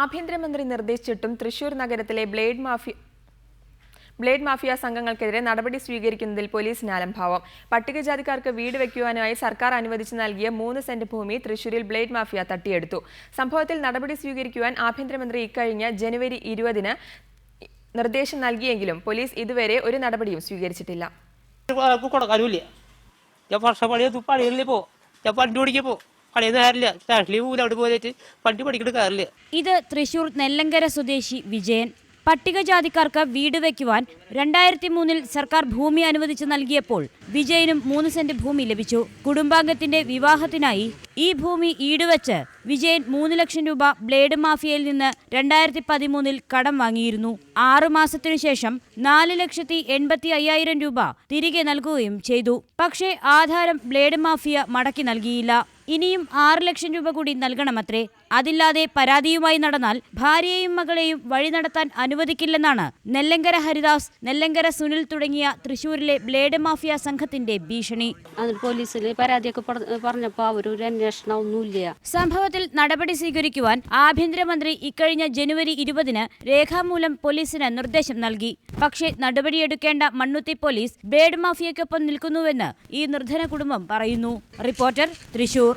ആഭ്യന്തരമന്ത്രി നിർദ്ദേശിച്ചിട്ടും തൃശൂർ നഗരത്തിലെ ബ്ലേഡ് മാഫിയ ബ്ലേഡ് മാഫിയ സംഘങ്ങൾക്കെതിരെ നടപടി സ്വീകരിക്കുന്നതിൽ പോലീസിന് അലംഭാവം പട്ടികജാതിക്കാർക്ക് വീട് വയ്ക്കുവാനായി സർക്കാർ അനുവദിച്ചു നൽകിയ മൂന്ന് സെന്റ് ഭൂമി തൃശൂരിൽ ബ്ലേഡ് മാഫിയ തട്ടിയെടുത്തു സംഭവത്തിൽ നടപടി സ്വീകരിക്കുവാൻ ആഭ്യന്തരമന്ത്രി ഇക്കഴിഞ്ഞ ജനുവരി ഇരുപതിന് നിർദ്ദേശം നൽകിയെങ്കിലും പോലീസ് ഇതുവരെ ഒരു നടപടിയും സ്വീകരിച്ചിട്ടില്ല ഇത് തൃശൂർ നെല്ലങ്കര സ്വദേശി വിജയൻ. പട്ടികജാതിക്കാർക്ക് വീട് വയ്ക്കുവാൻ രണ്ടായിരത്തി മൂന്നിൽ സർക്കാർ ഭൂമി അനുവദിച്ചു നൽകിയപ്പോൾ വിജയനും മൂന്ന് സെന്റ് ഭൂമി ലഭിച്ചു. കുടുംബാംഗത്തിന്റെ വിവാഹത്തിനായി ഈ ഭൂമി ഈടുവച്ച് വിജയൻ മൂന്ന് ലക്ഷം രൂപ ബ്ലേഡ് മാഫിയയിൽ നിന്ന് രണ്ടായിരത്തി പതിമൂന്നിൽ കടം വാങ്ങിയിരുന്നു. ആറു മാസത്തിനു ശേഷം നാല് ലക്ഷത്തി എൺപത്തി അയ്യായിരം രൂപ തിരികെ നൽകുകയും ചെയ്തു. പക്ഷേ ആധാരം ബ്ലേഡ് മാഫിയ മടക്കി നൽകിയില്ല. ഇനിയും ആറ് ലക്ഷം രൂപ കൂടി നൽകണമത്രേ. അതില്ലാതെ പരാതിയുമായി നടന്നാൽ ഭാര്യയെയും മകളെയും വഴി നടത്താൻ അനുവദിക്കില്ലെന്നാണ് നെല്ലങ്കര ഹരിദാസ് നെല്ലങ്കര സുനിൽ തുടങ്ങിയ തൃശൂരിലെ ബ്ലേഡ് മാഫിയ സംഘത്തിന്റെ ഭീഷണി. പോലീസിൽ പരാതിയൊക്കെ പറഞ്ഞപ്പോൾ പറഞ്ഞപ്പോ അവരൊരു അന്വേഷണം ഒന്നുമില്ല. സംഭവത്തിൽ നടപടി സ്വീകരിക്കുവാൻ ആഭ്യന്തരമന്ത്രി ഇക്കഴിഞ്ഞ ജനുവരി ഇരുപതിന് രേഖാമൂലം പോലീസിന് നിർദ്ദേശം നൽകി. പക്ഷേ നടപടിയെടുക്കേണ്ട മണ്ണുത്തി പോലീസ് ബ്ലേഡ് മാഫിയയ്ക്കൊപ്പം നിൽക്കുന്നുവെന്ന് ഈ നിർധന കുടുംബം പറയുന്നു. റിപ്പോർട്ടർ തൃശൂർ.